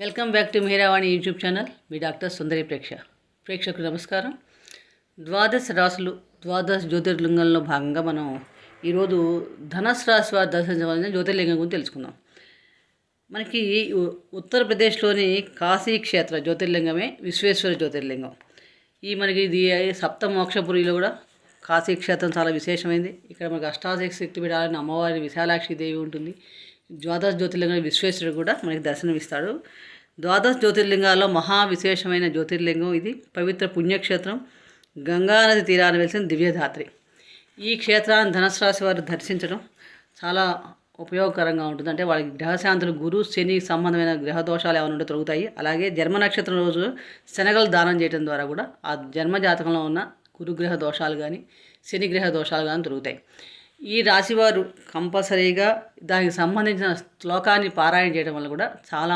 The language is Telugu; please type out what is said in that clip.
Welcome back to Meeravani YouTube channel. మీ డాక్టర్ సుందరి ప్రేక్ష. ప్రేక్షకులు నమస్కారం. ద్వాదశ రాసులు ద్వాదశ జ్యోతిర్లింగంలో భాగంగా మనం ఈరోజు ధనస్ రాశి వారి దర్శించవలసిన జ్యోతిర్లింగం గురించి తెలుసుకుందాం. మనకి ఉత్తరప్రదేశ్లోని కాశీ క్షేత్ర జ్యోతిర్లింగమే విశ్వేశ్వర జ్యోతిర్లింగం. ఈ మనకి ఇది సప్తమోక్షపురిలో కూడా కాశీ క్షేత్రం చాలా విశేషమైంది. ఇక్కడ మనకి అష్టాదశ శక్తి పీఠాలని అమ్మవారి విశాలాక్షి దేవి ఉంటుంది. ద్వాదశ జ్యోతిర్లింగ విశ్వేశ్వరుడు కూడా మనకి దర్శనమిస్తాడు. ద్వాదశ జ్యోతిర్లింగాల్లో మహా విశేషమైన జ్యోతిర్లింగం ఇది. పవిత్ర పుణ్యక్షేత్రం గంగానది తీరాన్ని వెలిసిన దివ్యధాత్రి ఈ క్షేత్రాన్ని ధనుసు రాశి వారు దర్శించడం చాలా ఉపయోగకరంగా ఉంటుంది. అంటే వాళ్ళకి గ్రహశాంతులు గురు శని సంబంధమైన గ్రహ దోషాలు ఏమైనా ఉంటే తొలుగుతాయి. అలాగే జన్మ నక్షత్రం రోజు శనగలు దానం చేయడం ద్వారా కూడా ఆ జన్మ జాతకంలో ఉన్న గురుగ్రహ దోషాలు కానీ శని గ్రహ దోషాలు కానీ దొరుకుతాయి ఈ రాశివారు కంపల్సరీగా దానికి సంబంధించిన శ్లోకాన్ని పారాయణ చేయడం వల్ల కూడా చాలా